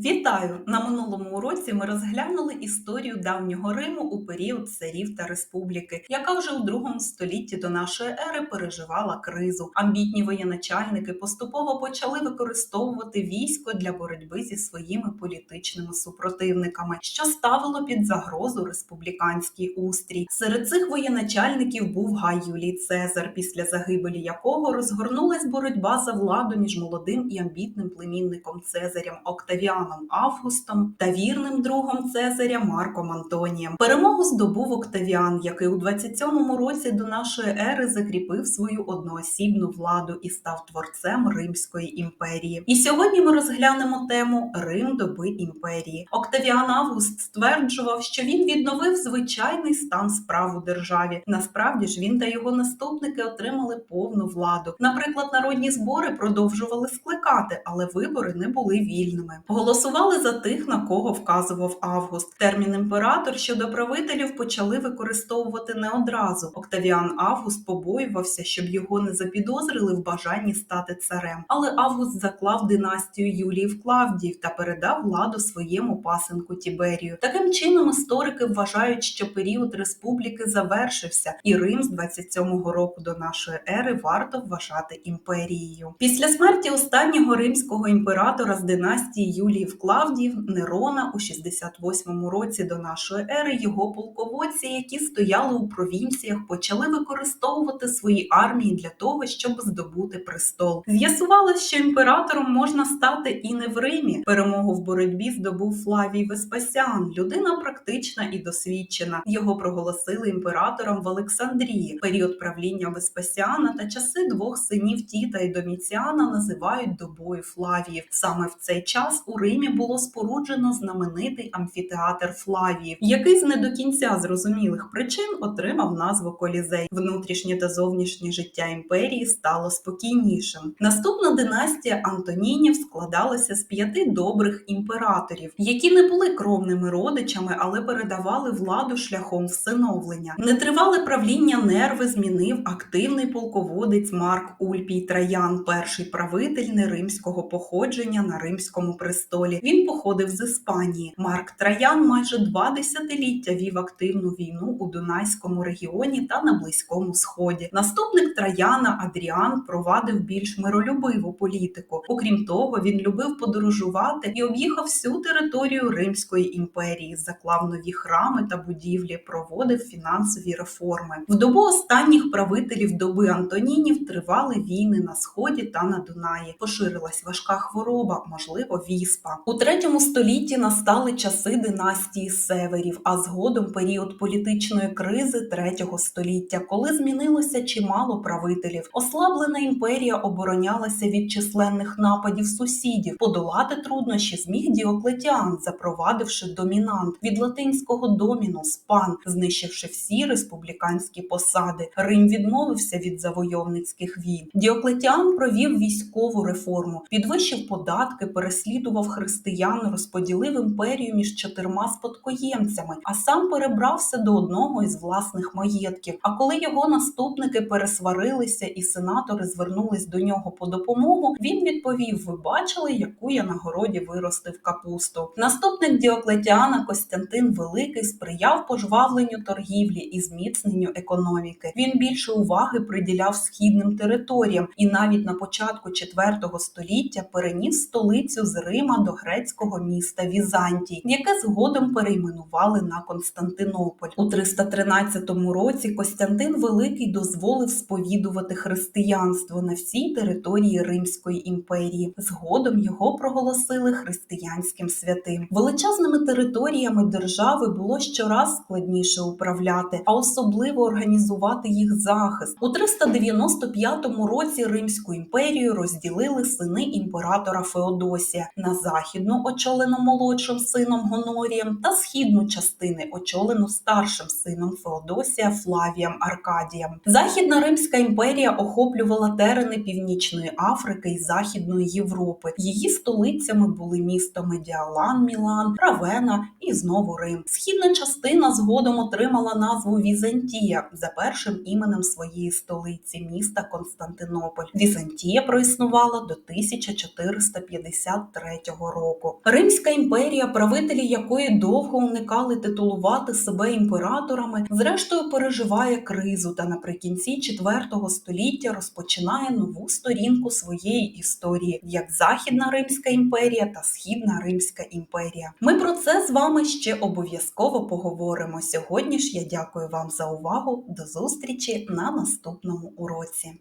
Вітаю! На минулому уроці ми розглянули історію давнього Риму у період царів та республіки, яка вже у другому столітті до нашої ери переживала кризу. Амбітні воєначальники поступово почали використовувати військо для боротьби зі своїми політичними супротивниками, що ставило під загрозу республіканський устрій. Серед цих воєначальників був Гай Юлій Цезар, після загибелі якого розгорнулась боротьба за владу між молодим і амбітним племінником Цезарем Октавіаном. Августом та вірним другом Цезаря Марком Антонієм. Перемогу здобув Октавіан, який у 27-му році до нашої ери закріпив свою одноосібну владу і став творцем Римської імперії. І сьогодні ми розглянемо тему Рим доби імперії. Октавіан Август стверджував, що він відновив звичайний стан справ у державі. Насправді ж він та його наступники отримали повну владу. Наприклад, народні збори продовжували скликати, але вибори не були вільними. Голосували за тих, на кого вказував Август. Термін імператор щодо правителів почали використовувати не одразу. Октавіан Август побоювався, щоб його не запідозрили в бажанні стати царем. Але Август заклав династію Юліїв Клавдіїв та передав владу своєму пасенку Тіберію. Таким чином, історики вважають, що період республіки завершився, і Рим з 27-го року до нашої ери варто вважати імперією. Після смерті останнього римського імператора з династії Юліїв Клавдіїв Нерона у 68-му році до нашої ери його полководці, які стояли у провінціях, почали використовувати свої армії для того, щоб здобути престол. З'ясувалось, що імператором можна стати і не в Римі. Перемогу в боротьбі здобув Флавій Веспасіан, людина практична і досвідчена. Його проголосили імператором в Олександрії. Період правління Веспасіана та часи двох синів Тіта і Доміціана називають добою Флавіїв. Саме в цей час у Римі було споруджено знаменитий амфітеатр Флавіїв, який з не до кінця зрозумілих причин отримав назву Колізей. Внутрішнє та зовнішнє життя імперії стало спокійнішим. Наступна династія Антонінів складалася з п'яти добрих імператорів, які не були кровними родичами, але передавали владу шляхом всиновлення. Нетривале правління нерви змінив активний полководець Марк Ульпій Траян, перший правитель неримського походження на римському престолі. Він походив з Іспанії. Марк Траян майже два десятиліття вів активну війну у Дунайському регіоні та на Близькому Сході. Наступник Траяна Адріан провадив більш миролюбиву політику. Окрім того, він любив подорожувати і об'їхав всю територію Римської імперії, заклав нові храми та будівлі, проводив фінансові реформи. В добу останніх правителів доби Антонінів тривали війни на сході та на Дунаї. Поширилась важка хвороба, можливо, віспа. У третьому столітті настали часи династії Северів, а згодом період політичної кризи третього століття, коли змінилося чимало правителів. Ослаблена імперія оборонялася від численних нападів сусідів. Подолати труднощі зміг Діоклетіан, запровадивши домінант від латинського домінус пан, знищивши всі республіканські посади. Рим відмовився від завойовницьких війн. Діоклетіан провів військову реформу, підвищив податки, переслідував християн, розподілив імперію між чотирма спадкоємцями, а сам перебрався до одного із власних маєтків. А коли його наступники пересварилися і сенатори звернулись до нього по допомогу, він відповів: Ви бачили, яку я на городі виростив капусту. Наступник Діоклетіана Костянтин Великий сприяв пожвавленню торгівлі і зміцненню економіки. Він більше уваги приділяв східним територіям і навіть на початку IV століття переніс столицю з Рима до грецького міста Візантій, яке згодом перейменували на Константинополь. У 313 році Костянтин Великий дозволив сповідувати християнство на всій території Римської імперії. Згодом його проголосили християнським святим. Величезними територіями держави було щораз складніше управляти, а особливо організувати їх захист. У 395 році Римську імперію розділили сини імператора Феодосія на західну, очолену молодшим сином Гонорієм, та східну частини, очолену старшим сином Феодосія Флавієм Аркадієм. Західна Римська імперія охоплювала терени Північної Африки і Західної Європи. Її столицями були місто Медіалан, Мілан, Равена і знову Рим. Східна частина згодом отримала назву Візантія за першим іменем своєї столиці міста Константинополь. Візантія проіснувала до 1453 року. Римська імперія, правителі якої довго уникали титулувати себе імператорами, зрештою переживає кризу та наприкінці 4 століття розпочинає нову сторінку своєї історії, як Західна Римська імперія та Східна Римська імперія. Ми про це з вами ще обов'язково поговоримо. Сьогодні ж я дякую вам за увагу. До зустрічі на наступному уроці.